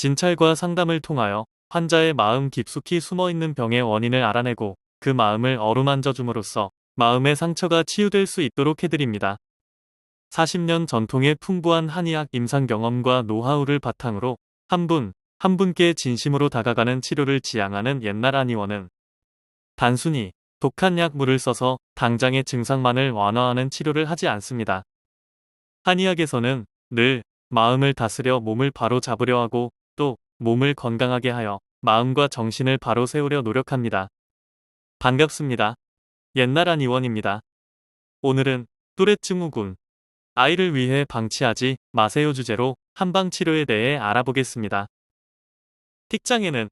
진찰과 상담을 통하여 환자의 마음 깊숙이 숨어있는 병의 원인을 알아내고 그 마음을 어루만져 줌으로써 마음의 상처가 치유될 수 있도록 해드립니다. 40년 전통의 풍부한 한의학 임상 경험과 노하우를 바탕으로 한 분, 한 분께 진심으로 다가가는 치료를 지향하는 옛날 한의원은 단순히 독한 약물을 써서 당장의 증상만을 완화하는 치료를 하지 않습니다. 한의학에서는 늘 마음을 다스려 몸을 바로 잡으려 하고 또 몸을 건강하게 하여 마음과 정신을 바로 세우려 노력합니다. 반갑습니다. 옛날 한 의원입니다. 오늘은 또렛 증후군, 아이를 위해 방치하지 마세요 주제로 한방 치료에 대해 알아보겠습니다. 틱장에는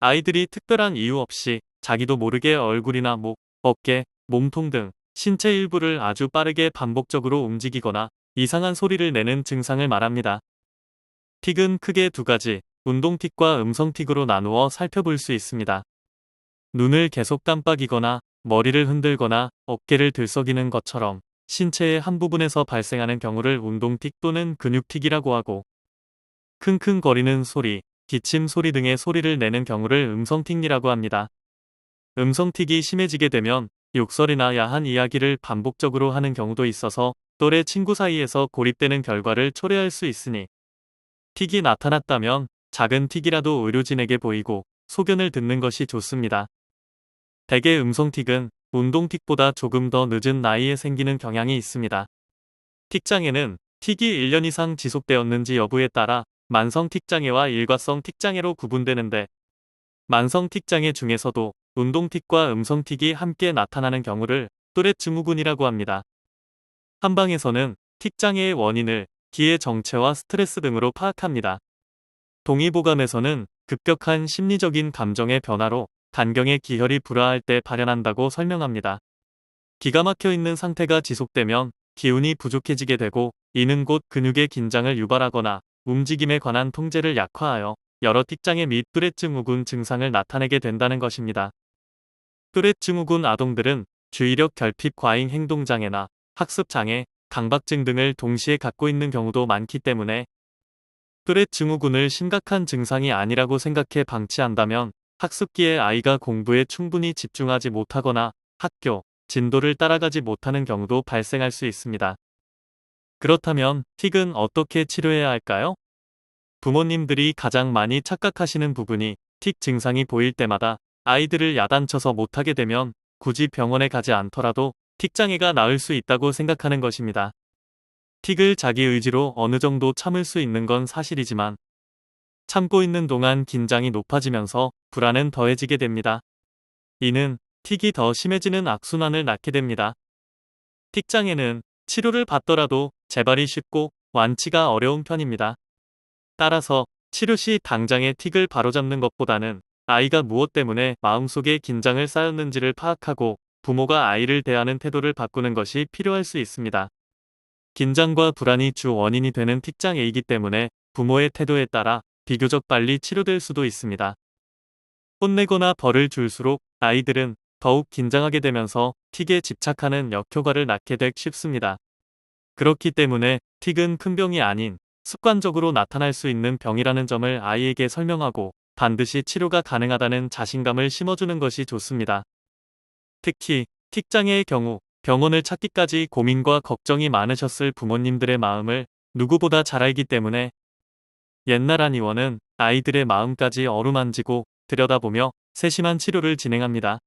아이들이 특별한 이유 없이 자기도 모르게 얼굴이나 목, 어깨, 몸통 등 신체 일부를 아주 빠르게 반복적으로 움직이거나 이상한 소리를 내는 증상을 말합니다. 틱은 크게 두 가지, 운동틱과 음성틱으로 나누어 살펴볼 수 있습니다. 눈을 계속 깜빡이거나 머리를 흔들거나 어깨를 들썩이는 것처럼 신체의 한 부분에서 발생하는 경우를 운동틱 또는 근육틱이라고 하고 킁킁거리는 소리, 기침 소리 등의 소리를 내는 경우를 음성틱이라고 합니다. 음성틱이 심해지게 되면 욕설이나 야한 이야기를 반복적으로 하는 경우도 있어서 또래 친구 사이에서 고립되는 결과를 초래할 수 있으니 틱이 나타났다면 작은 틱이라도 의료진에게 보이고 소견을 듣는 것이 좋습니다. 대개 음성틱은 운동틱보다 조금 더 늦은 나이에 생기는 경향이 있습니다. 틱장애는 틱이 1년 이상 지속되었는지 여부에 따라 만성 틱장애와 일과성 틱장애로 구분되는데 만성 틱장애 중에서도 운동틱과 음성틱이 함께 나타나는 경우를 또렛 증후군이라고 합니다. 한방에서는 틱장애의 원인을 기의 정체와 스트레스 등으로 파악합니다. 동의보감에서는 급격한 심리적인 감정의 변화로 간경의 기혈이 불화할 때 발현한다고 설명합니다. 기가 막혀 있는 상태가 지속되면 기운이 부족해지게 되고 이는 곧 근육의 긴장을 유발하거나 움직임에 관한 통제를 약화하여 여러 틱장애 및 뚜렛 증후군 증상을 나타내게 된다는 것입니다. 뚜렛 증후군 아동들은 주의력 결핍 과잉 행동장애나 학습장애, 강박증 등을 동시에 갖고 있는 경우도 많기 때문에 뚜렛 증후군을 심각한 증상이 아니라고 생각해 방치한다면 학습기에 아이가 공부에 충분히 집중하지 못하거나 학교, 진도를 따라가지 못하는 경우도 발생할 수 있습니다. 그렇다면 틱은 어떻게 치료해야 할까요? 부모님들이 가장 많이 착각하시는 부분이 틱 증상이 보일 때마다 아이들을 야단쳐서 못하게 되면 굳이 병원에 가지 않더라도 틱 장애가 나을 수 있다고 생각하는 것입니다. 틱을 자기 의지로 어느 정도 참을 수 있는 건 사실이지만 참고 있는 동안 긴장이 높아지면서 불안은 더해지게 됩니다. 이는 틱이 더 심해지는 악순환을 낳게 됩니다. 틱 장애는 치료를 받더라도 재발이 쉽고 완치가 어려운 편입니다. 따라서 치료 시 당장의 틱을 바로잡는 것보다는 아이가 무엇 때문에 마음속에 긴장을 쌓였는지를 파악하고 부모가 아이를 대하는 태도를 바꾸는 것이 필요할 수 있습니다. 긴장과 불안이 주 원인이 되는 틱장애이기 때문에 부모의 태도에 따라 비교적 빨리 치료될 수도 있습니다. 혼내거나 벌을 줄수록 아이들은 더욱 긴장하게 되면서 틱에 집착하는 역효과를 낳게 되 쉽습니다. 그렇기 때문에 틱은 큰 병이 아닌 습관적으로 나타날 수 있는 병이라는 점을 아이에게 설명하고 반드시 치료가 가능하다는 자신감을 심어주는 것이 좋습니다. 특히 틱장애의 경우 병원을 찾기까지 고민과 걱정이 많으셨을 부모님들의 마음을 누구보다 잘 알기 때문에 옛날 한의원은 아이들의 마음까지 어루만지고 들여다보며 세심한 치료를 진행합니다.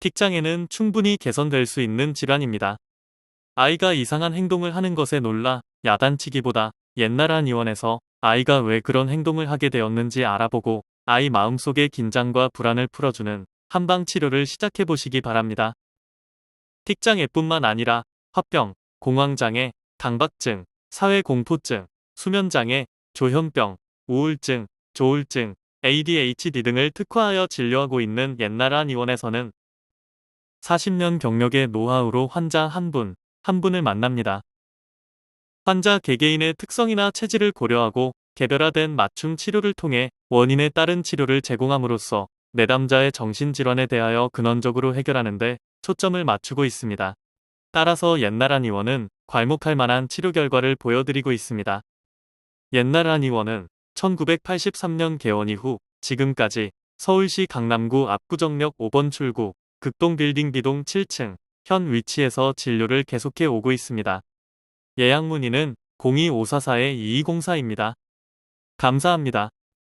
틱장애는 충분히 개선될 수 있는 질환입니다. 아이가 이상한 행동을 하는 것에 놀라 야단치기보다 옛날 한의원에서 아이가 왜 그런 행동을 하게 되었는지 알아보고 아이 마음속의 긴장과 불안을 풀어주는 한방 치료를 시작해 보시기 바랍니다. 틱장애뿐만 아니라 화병, 공황장애, 강박증, 사회공포증, 수면장애, 조현병, 우울증, 조울증, ADHD 등을 특화하여 진료하고 있는 옛날 한의원에서는 40년 경력의 노하우로 환자 한 분, 한 분을 만납니다. 환자 개개인의 특성이나 체질을 고려하고 개별화된 맞춤 치료를 통해 원인에 따른 치료를 제공함으로써 내담자의 정신질환에 대하여 근원적으로 해결하는데 초점을 맞추고 있습니다. 따라서 옛날 한의원은 괄목할 만한 치료 결과를 보여드리고 있습니다. 옛날 한의원은 1983년 개원 이후 지금까지 서울시 강남구 압구정역 5번 출구 극동 빌딩 비동 7층 현 위치에서 진료를 계속해 오고 있습니다. 예약 문의는 02544-2204입니다. 감사합니다.